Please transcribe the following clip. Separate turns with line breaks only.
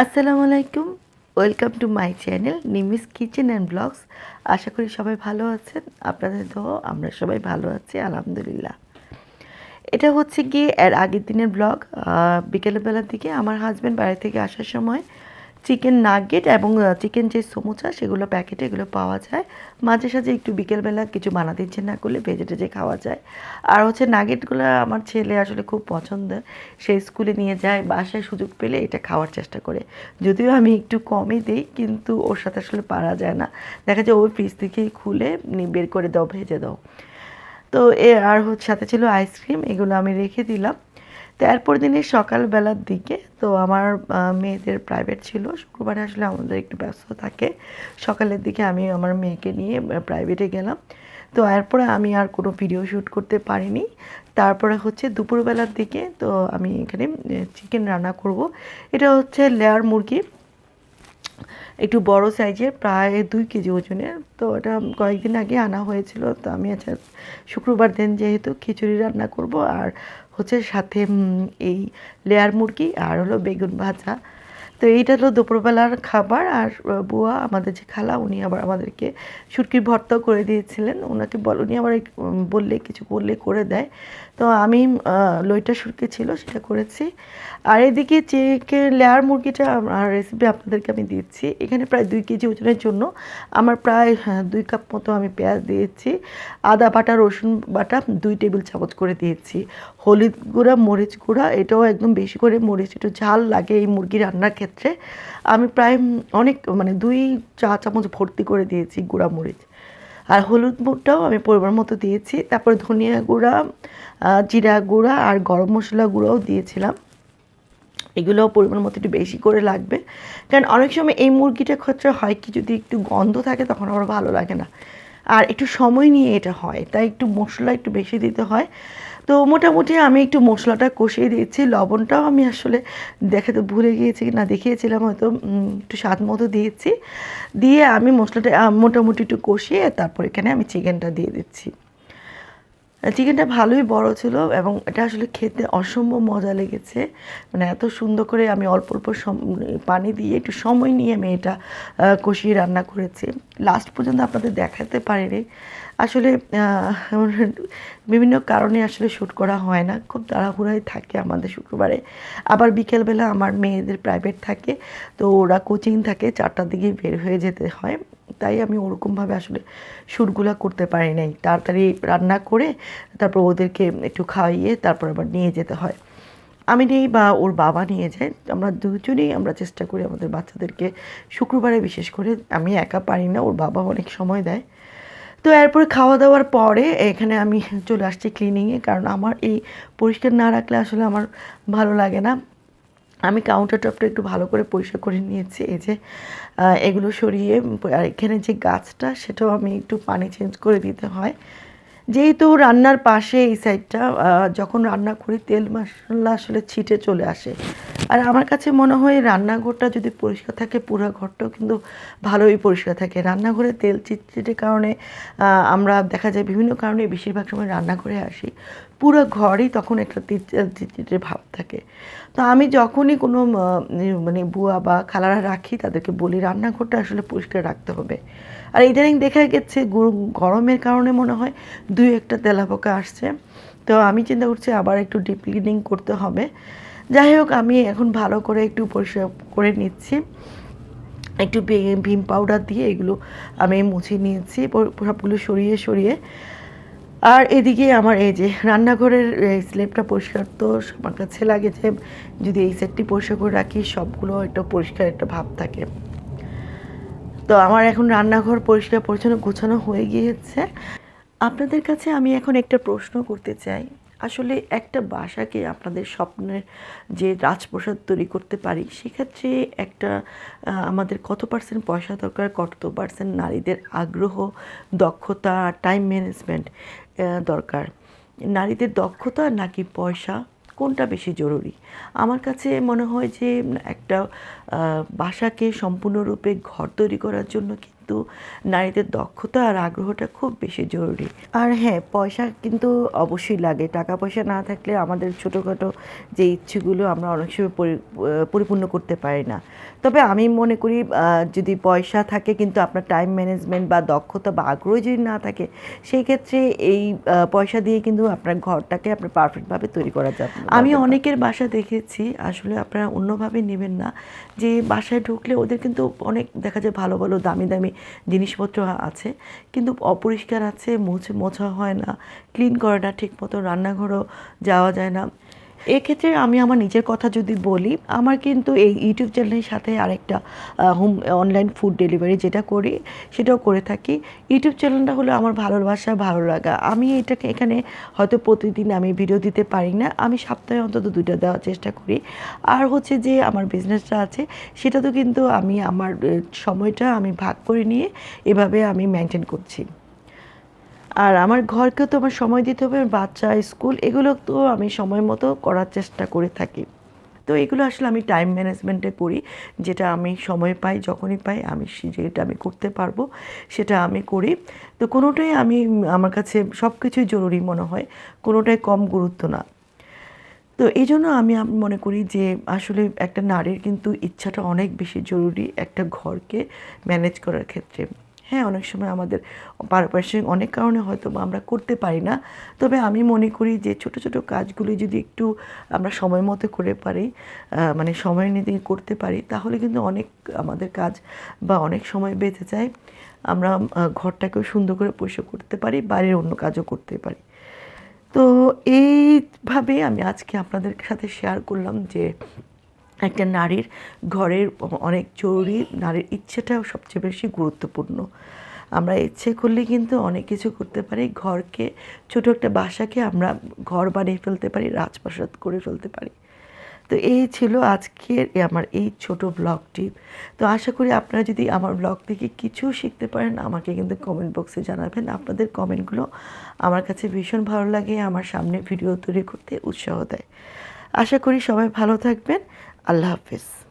আসসালামু আলাইকুম welcome to my channel Nimis kitchen and vlogs. আশা করি সবাই ভালো আছেন, আপনাদের তো আমরা সবাই ভালো আছি, আলহামদুলিল্লাহ। এটা হচ্ছে গিয়ে এর আগের দিনের ব্লগ। বিকেলবেলার দিকে আমার হাজব্যান্ড বাড়ি থেকে আসার সময় চিকেন নাগেট এবং চিকেন যে সমুচা সেগুলো প্যাকেটে এগুলো পাওয়া যায়। মাঝে সাঝে একটু বিকেলবেলা কিছু বানাতে ইচ্ছে না করলে ভেজে টেজে খাওয়া যায়। আর হচ্ছে নাগেটগুলো আমার ছেলে আসলে খুব পছন্দ সে স্কুলে নিয়ে যায়, বাসায় সুযোগ পেলে এটা খাওয়ার চেষ্টা করে। যদিও আমি একটু কমই দিই, কিন্তু ওর সাথে আসলে পারা যায় না। দেখা যায় ওই ফ্রিজ থেকেই খুলে বের করে দাও, ভেজে দাও। তো এ, আর হচ্ছে সাথে ছিল আইসক্রিম এগুলো আমি রেখে দিলাম। তো এরপর দিনে সকালবেলার দিকে, তো আমার মেয়েদের প্রাইভেট ছিল। শুক্রবারে আসলে আমাদের একটু ব্যস্ত থাকে। সকালের দিকে আমি আমার মেয়েকে নিয়ে প্রাইভেটে গেলাম। তো এরপরে আমি আর কোনো ভিডিও শ্যুট করতে পারিনি। তারপরে হচ্ছে দুপুরবেলার দিকে, তো আমি এখানে চিকেন রান্না করব। এটা হচ্ছে লেয়ার মুরগি। একটু বড় সাইজের, প্রায় দুই কেজি ওজনের। তো ওটা কয়েকদিন আগে আনা হয়েছিল। তো আমি আচ্ছা শুক্রবার দিন যেহেতু খিচুড়ি রান্না করব। আর হচ্ছে সাথে এই লেয়ার মুরগি আর হলো বেগুন ভাজা। তো এইটা হলো দুপুরবেলার খাবার আর বুয়া আমাদের যে খালা উনি আবার আমাদেরকে শুটকির ভর্তা করে দিয়েছিলেন। ওনাকে বল উনি আবার বললে কিছু বললে করে দেয়। তো আমি লইটা শুটকি ছিল সেটা করেছি। আর এদিকে চিকেন লেয়ার মুরগিটা আমার রেসিপি আপনাদেরকে আমি দিচ্ছি। এখানে প্রায় দুই কেজি ওজনের জন্য আমার প্রায় হ্যাঁ, দুই কাপ মতো আমি পেঁয়াজ দিয়েছি। আদা বাটা রসুন বাটা দুই টেবিল চামচ করে দিয়েছি। হলুদ গুঁড়া মরিচ গুঁড়া এটাও একদম বেশি করে মরিচ একটু ঝাল লাগে এই মুরগি রান্নার ক্ষেত্রে। আমি প্রায় অনেক মানে দুই চা চামচ ভর্তি করে দিয়েছি গুঁড়া মরিচ। আর হলুদ মুড়টাও আমি পরিমাণ মতো দিয়েছি। তারপর ধনিয়া গুঁড়া জিরা গুঁড়া আর গরম মশলা গুঁড়োও দিয়েছিলাম। এগুলোও পরিমাণ মতো একটু বেশি করে লাগবে। কারণ অনেক সময় এই মুরগিটার ক্ষেত্রে হয় কি, যদি একটু গন্ধ থাকে তখন আমার ভালো লাগে না। আর একটু সময় নিয়ে এটা হয়, তাই একটু মশলা একটু বেশি দিতে হয়। তো মোটামুটি আমি একটু মশলাটা কষিয়ে দিয়েছি। লবণটাও আমি আসলে দেখাতে ভুলে গিয়েছি না দেখিয়েছিলাম হয়তো একটু স্বাদ মতো দিয়েছি। দিয়ে আমি মশলাটা মোটামুটি একটু কষিয়ে তারপর এখানে আমি চিকেনটা দিয়ে দিচ্ছি। চিকেনটা ভালোই বড় ছিল এবং এটা আসলে খেতে অসম্ভব মজা লেগেছে। মানে এত সুন্দর করে আমি অল্প অল্প পানি দিয়ে একটু সময় নিয়ে আমি এটা কষিয়ে রান্না করেছি। লাস্ট পর্যন্ত আপনাদের দেখাতে পারিনি। আসলে বিভিন্ন কারণে আসলে শ্যুট করা হয় না। খুব তাড়াহুড়াই থাকে আমাদের শুক্রবারে। আবার বিকেলবেলা আমার মেয়েদের প্রাইভেট থাকে, তো ওরা কোচিং থাকে, চারটার দিকে বের হয়ে যেতে হয়। তাই আমি ওরকমভাবে আসলে শ্যুটগুলো করতে পারি নাই। তাড়াতাড়ি রান্না করে তারপর ওদেরকে একটু খাইয়ে তারপর আবার নিয়ে যেতে হয়। আমি নেই বা ওর বাবা নিয়ে যায়, আমরা দুজনেই আমরা চেষ্টা করি আমাদের বাচ্চাদেরকে শুক্রবারে বিশেষ করে, আমি একা পারি না, ওর বাবা অনেক সময় দেয়। তো এরপরে খাওয়া দাওয়ার পরে এখানে আমি চলে আসছি ক্লিনিংয়ে কারণ আমার এই পরিষ্কার না রাখলে আসলে আমার ভালো লাগে না। আমি কাউন্টার টপটা একটু ভালো করে পরিষ্কার করে নিয়েছি। এই যে এগুলো সরিয়ে, আর এখানে যে গাছটা, সেটাও আমি একটু পানি চেঞ্জ করে দিতে হয়। যেহেতু রান্নার পাশে এই সাইডটা যখন রান্না করি, তেল মশলা আসলে ছিটে চলে আসে। আর আমার কাছে মনে হয় রান্নাঘরটা যদি পরিষ্কার থাকে, পুরো ঘরটাও কিন্তু ভালোই পরিষ্কার থাকে। রান্নাঘরে তেল চিটচিটের কারণে আমরা দেখা যায় বিভিন্ন কারণে বেশিরভাগ সময় রান্নাঘরে আসি। পুরো ঘরই তখন একটা চিটচিটে ভাব থাকে। তো আমি যখনই কোনো মানে বুয়া বা খালারা রাখি, তাদেরকে বলি রান্নাঘরটা আসলে পরিষ্কার রাখতে হবে। আর ইদানিং দেখা গেছে গরম- গরমের কারণে মনে হয় দুই একটা তেলাপোকা আসছে। তো আমি চিন্তা করছি আবার একটু ডিপ ক্লিনিং করতে হবে। যাই হোক আমি এখন ভালো করে একটু পরিষ্কার করে নিচ্ছি। একটু ভিম পাউডার দিয়ে এগুলো আমি মুছে নিয়েছি সবগুলো সরিয়ে সরিয়ে। আর এদিকে আমার এই যে রান্নাঘরের স্লেপটা পরিষ্কার তো আমার কাছে লাগে যে, যদি এই সেটটি পরিষ্কার করে রাখি, সবগুলো একটা পরিষ্কার একটা ভাব থাকে। তো আমার এখন রান্নাঘর পরিষ্কার, পরিচ্ছন্ন, গোছানো হয়ে গিয়েছে। আপনাদের কাছে আমি এখন একটা প্রশ্ন করতে চাই। আসলে একটা বাসাকে আপনাদের স্বপ্নের যে রাজপ্রসাদ তৈরি করতে পারি, সেক্ষেত্রে একটা আমাদের কত পার্সেন্ট পয়সা দরকার, কত পার্সেন্ট নারীদের আগ্রহ, দক্ষতা টাইম ম্যানেজমেন্ট দরকার। নারীদের দক্ষতা নাকি পয়সা, কোনটা বেশি জরুরি? আমার কাছে মনে হয় যে একটা বাসাকে সম্পূর্ণরূপে ঘর তৈরি করার জন্য কিন্তু কিন্তু নারীদের দক্ষতা আর আগ্রহটা খুব বেশি জরুরি। আর হ্যাঁ পয়সা কিন্তু অবশ্যই লাগে। টাকা পয়সা না থাকলে আমাদের ছোটোখাটো যে ইচ্ছেগুলো আমরা অনেক সময় পরিপূর্ণ করতে পারি না। তবে আমি মনে করি যদি পয়সা থাকে কিন্তু আপনার টাইম ম্যানেজমেন্ট বা দক্ষতা বা আগ্রহ যদি না থাকে, সেই ক্ষেত্রে এই পয়সা দিয়ে কিন্তু আপনার ঘরটাকে আপনার পারফেক্টভাবে তৈরি করা যাবে আমি অনেকের বাসা দেখেছি, আসলে আপনারা অন্যভাবে নেবেন না, যে বাসায় ঢুকলে ওদের কিন্তু অনেক দেখা যায় ভালো ভালো দামি দামি জিনিসপত্র আছে, কিন্তু অপরিষ্কার আছে, মোছে হয় না ক্লিন করে না ঠিকমতো রান্নাঘরও যাওয়া যায় না। এক্ষেত্রে আমি আমার নিজের কথা যদি বলি, আমার কিন্তু এই ইউটিউব চ্যানেলের সাথে আরেকটা হোম অনলাইন ফুড ডেলিভারি যেটা করি, সেটাও করে থাকি। ইউটিউব চ্যানেলটা হলো আমার ভালোবাসা, ভালো লাগা। আমি এটাকে এখানে হয়তো প্রতিদিন আমি ভিডিও দিতে পারি না, আমি সপ্তাহে অন্তত দুইটা দেওয়ার চেষ্টা করি। আর হচ্ছে যে আমার বিজনেসটা আছে সেটা তো কিন্তু আমি আমার সময়টা আমি ভাগ করে নিয়ে এভাবে আমি মেনটেন করছি। আর আমার ঘরকেও তো আমার সময় দিতে হবে, বাচ্চা, স্কুল, এগুলো তো আমি সময় মতো করার চেষ্টা করে থাকি। তো এগুলো আসলে আমি টাইম ম্যানেজমেন্টে করি, যেটা আমি সময় পাই, যখনই পাই, আমি যেটা আমি করতে পারব, সেটা আমি করি। তো কোনোটাই আমি, আমার কাছে সব কিছুই জরুরি মনে হয়, কোনোটাই কম গুরুত্ব না। তো এই জন্য আমি মনে করি যে আসলে একটা নারীর কিন্তু ইচ্ছাটা অনেক বেশি জরুরি একটা ঘরকে ম্যানেজ করার ক্ষেত্রে। হ্যাঁ অনেক সময় আমাদের পারিপার্শ্বিক অনেক কারণে হয়তো আমরা করতে পারি না। তবে আমি মনে করি যে ছোট ছোট কাজগুলি যদি একটু আমরা সময় মতো করে পারি মানে সময় নিয়ে করতে পারি, তাহলে কিন্তু অনেক আমাদের কাজ বা অনেক সময় বেঁচে যায়। আমরা ঘরটাকেও সুন্দর করে পরিষ্কার করতে পারি, বাইরের অন্য কাজও করতে পারি। তো এইভাবে আমি আজকে আপনাদের সাথে শেয়ার করলাম যে একটা নারীর ঘরের অনেক জরুরি, নারীর ইচ্ছেটাও সবচেয়ে বেশি গুরুত্বপূর্ণ। আমরা ইচ্ছে করলে কিন্তু অনেক কিছু করতে পারি, ঘরকে, ছোট একটা বাসাকে আমরা ঘর বানিয়ে ফেলতে পারি, রাজপ্রাসাদ করে ফেলতে পারি। তো এই ছিল আজকের আমার এই ছোট ব্লগটি। তো আশা করি আপনারা যদি আমার ব্লগ থেকে কিছু শিখতে পারেন, আমাকে কিন্তু কমেন্ট বক্সে জানাবেন। আপনাদের কমেন্টগুলো আমার কাছে ভীষণ ভালো লাগে, আমার সামনে ভিডিও তৈরি করতে উৎসাহ দেয়। আশা করি সবাই ভালো থাকবেন। আল্লাহ হাফেজ।